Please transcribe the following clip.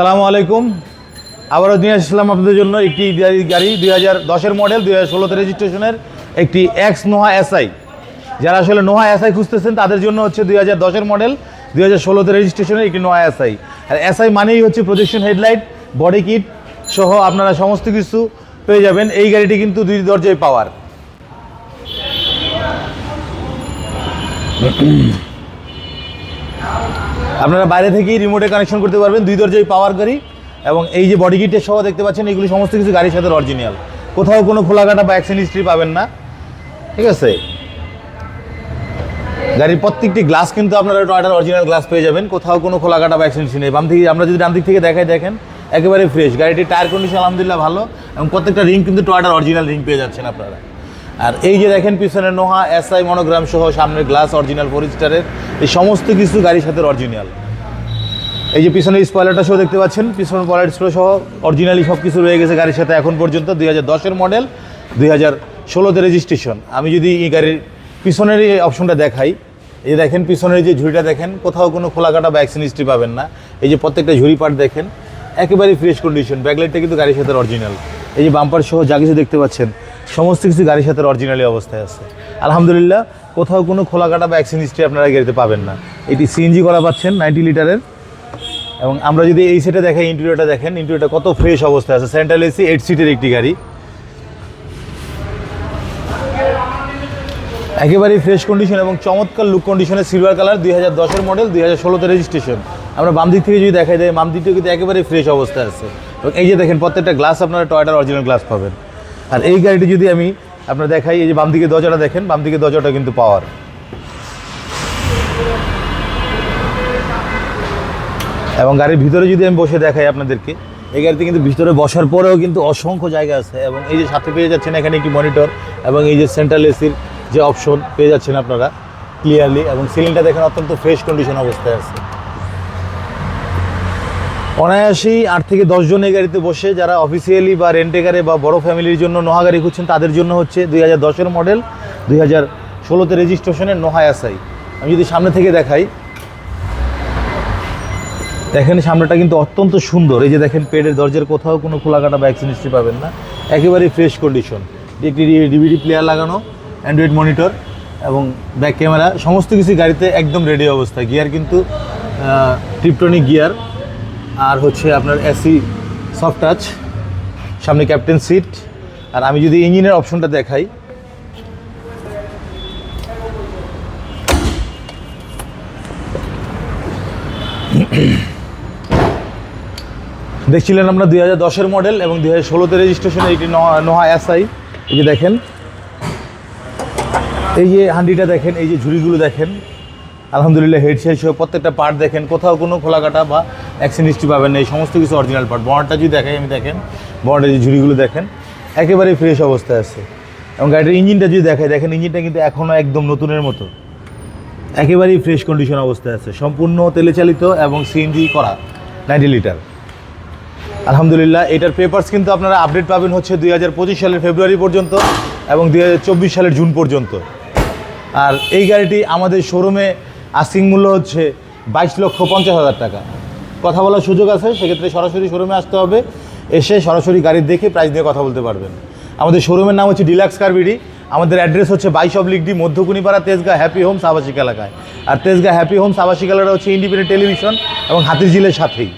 সালামু আলাইকুম। আবারও নিয়ে আসলাম আপনাদের জন্য একটি গাড়ি- দুই হাজার দশের মডেল দুই হাজার ষোলোতে রেজিস্ট্রেশনের একটি এক্স নোহা এসআই যারা আসলে নোহা এসআই খুঁজতেছেন, তাদের জন্য হচ্ছে দুই হাজার দশের মডেল দুই হাজার ষোলোতে রেজিস্ট্রেশনের একটি নোহা এসআই আর এসআই মানেই হচ্ছে প্রজেকশন হেডলাইট বডি কিট সহ আপনারা সমস্ত কিছু পেয়ে যাবেন। এই গাড়িটি কিন্তু দুই দরজায় পাওয়ার। আপনারা বাইরে থেকেই রিমোটে কানেকশন করতে পারবেন। দুই দরজায় পাওয়ার গাড়ি এবং এই যে বডি কিটের সহ দেখতে পাচ্ছেন, এগুলি সমস্ত কিছু গাড়ির সাথে অরিজিনাল কোথাও কোনো খোলাকাটা বা অ্যাক্সিডেন্ট হিস্ট্রি পাবেন না। ঠিক আছে? গাড়ির প্রত্যেকটি গ্লাস কিন্তু আপনারা টয়টার অরিজিনাল গ্লাস পেয়ে যাবেন। কোথাও কোনো খোলাকাটা বা অ্যাক্সিডেন্ট নেই। বাম থেকে আমরা যদি ডান দিক থেকে দেখাই, দেখেন, একেবারে ফ্রেশ গাড়িটির টায়ার কন্ডিশন আলহামদুলিল্লাহ ভালো এবং প্রত্যেকটা রিং কিন্তু টয়টার অরিজিনাল রিং পেয়ে যাচ্ছেন আপনারা। আর এই যে দেখেন পিছনে নোহা, এসআই মনোগ্রাম সহ সামনের গ্লাস অরিজিনাল ফোরিস্টারের এই সমস্ত কিছু গাড়ির সাথে অরিজিনাল এই যে পিছনে স্পয়লারটা সহ দেখতে পাচ্ছেন, পিছনে পলার সহ অরিজিনালি সব কিছু রয়ে গেছে গাড়ির সাথে এখন পর্যন্ত, দুই হাজার দশের মডেল দুই হাজার ষোলোতে রেজিস্ট্রেশন আমি যদি এই গাড়ির পিছনের এই অপশনটা দেখাই, এই দেখেন পিছনের যে ঝুড়িটা দেখেন, কোথাও কোনো খোলাকাটা বা অ্যাক্সিডেন্ট হিস্ট্রি পাবেন না। এই যে প্রত্যেকটা ঝুড়ি পার্ট দেখেন, একেবারে ফ্রেশ কন্ডিশন ব্যাকলাইটটা কিন্তু গাড়ির সাথে অরিজিনাল এই যে বাম্পার সহ যা কিছু দেখতে পাচ্ছেন সমস্ত কিছু গাড়ির সাথে অরিজিনালি অবস্থায় আছে। আলহামদুলিল্লাহ, কোথাও কোনো খোলা কাটা বা অ্যাক্সিডেন্ট হিস্ট্রি আপনারা গাড়িতে পাবেন না। এটি সিএনজি করা পাচ্ছেন নাইনটি লিটারের এবং আমরা যদি এই সেটে দেখেন ইন্টেরিয়রটা দেখেন ইন্টেরিয়রটা কত ফ্রেশ অবস্থায় আছে। সেন্ট্রাল এসি এইট সিটের একটি গাড়ি। একেবারেই ফ্রেশ কন্ডিশন এবং চমৎকার লুক কন্ডিশনের সিলভার কালার দুই হাজার দশের মডেল দুই হাজার ষোলোতে রেজিস্ট্রেশন আমরা বাম দিক থেকে যদি দেখা যায় বাম দিকটা কিন্তু একেবারেই ফ্রেশ অবস্থায় আছে। এবং এই যে দেখেন, প্রত্যেকটা গ্লাস আপনারা টয়টার অরিজিনাল গ্লাস পাবেন। আর এই গাড়িটি যদি আমি আপনার দেখাই, এই যে বাম দিকে দরজাটা দেখেন, বাম দিকে দরজাটা কিন্তু পাওয়ার। এবং গাড়ির ভিতরে যদি আমি বসে দেখাই আপনাদেরকে, এই গাড়িতে কিন্তু ভিতরে বসার পরেও কিন্তু অসংখ্য জায়গা আছে। এবং এই যে সাথে পেয়ে যাচ্ছেন এখানে একটি মনিটর এবং এই যে সেন্ট্রাল এসির যে অপশন, পেয়ে যাচ্ছেন আপনারা ক্লিয়ারলি এবং সিলিংটা দেখেন, অত্যন্ত ফ্রেশ কন্ডিশন অবস্থায় আছে। অনায়াসেই আট থেকে দশজন এই গাড়িতে বসে যারা অফিসিয়ালি বা রেন্টে গাড়ি বা বড় ফ্যামিলির জন্য নোহা গাড়ি খুঁজছেন, তাদের জন্য হচ্ছে দুই হাজার দশের মডেল দুই হাজার ষোলোতে রেজিস্ট্রেশনের নোহা এসআই। আমি যদি সামনে থেকে দেখাই, দেখেন সামনেটা কিন্তু অত্যন্ত সুন্দর। এই যে দেখেন পেডের দরজার কোথাও কোনো খোলাকাটা বা অ্যাক্সিডেন্ট পাবেন না। একেবারেই ফ্রেশ কন্ডিশন একটি ডিভিডি প্লেয়ার লাগানো অ্যান্ড্রয়েড মনিটর এবং ব্যাক ক্যামেরা সমস্ত কিছু গাড়িতে একদম রেডি অবস্থা গিয়ার কিন্তু টিপটনিক গিয়ার আর হচ্ছে আপনার এসি সফট টাচ সামনে ক্যাপ্টেন সিট আর আমি যদি ইঞ্জিনের অপশনটা দেখাই। দেখছিলেন আমরা দুই হাজার দশের মডেল এবং দুই হাজার ষোলোতে রেজিস্ট্রেশন এইটি নোহা- এসআই এই যে দেখেন। এই যে হান্ডিটা দেখেন, এই যে ঝুড়িগুলো দেখেন। আলহামদুলিল্লাহ, হেড শেষ হয়ে প্রত্যেকটা পার্ট দেখেন, কোথাও কোনো খোলাকাটা বা অ্যাক্সিডেন্ট হিস্ট্রি পাবেন না। এই সমস্ত কিছু অরিজিনাল পার্ট বর্ডটা যদি দেখাই, আমি দেখেন বর্ডের যে ঝুড়িগুলো দেখেন, একেবারেই ফ্রেশ অবস্থায় আছে। এবং গাড়ির ইঞ্জিনটা যদি দেখাই, দেখেন ইঞ্জিনটা কিন্তু এখনও একদম নতুনের মতো। একেবারেই ফ্রেশ কন্ডিশন অবস্থায় আছে। সম্পূর্ণ তেলে চালিত এবং সিএনজি করা নাইনটি লিটার আলহামদুলিল্লাহ, এটার পেপার্স কিন্তু আপনারা আপডেট পাবেন হচ্ছে দুই হাজার পঁচিশ সালের ফেব্রুয়ারি পর্যন্ত এবং দুই হাজার চব্বিশ সালের জুন পর্যন্ত। আর এই গাড়িটি আমাদের শোরুমে আস্কিং মূল্য হচ্ছে বাইশ লক্ষ পঞ্চাশ হাজার টাকা। কথা বলার সুযোগ আছে, সেক্ষেত্রে সরাসরি শোরুমে আসতে হবে। এসে সরাসরি গাড়ি দেখে প্রাইস দিয়ে কথা বলতে পারবেন। আমাদের শোরুমের নাম হচ্ছে ডিলাক্স কারবিডি আমাদের অ্যাড্রেস হচ্ছে বাইশ oblique D Madhyakunipara Tejgaon happy Holmes আবাসিক এলাকায়। আর তেজগা হ্যাপি হোমস আবাসিক এলাকাটা হচ্ছে ইন্ডিপেন্ডেন্ট টেলিভিশন এবং হাতিঝিলের সাথেই।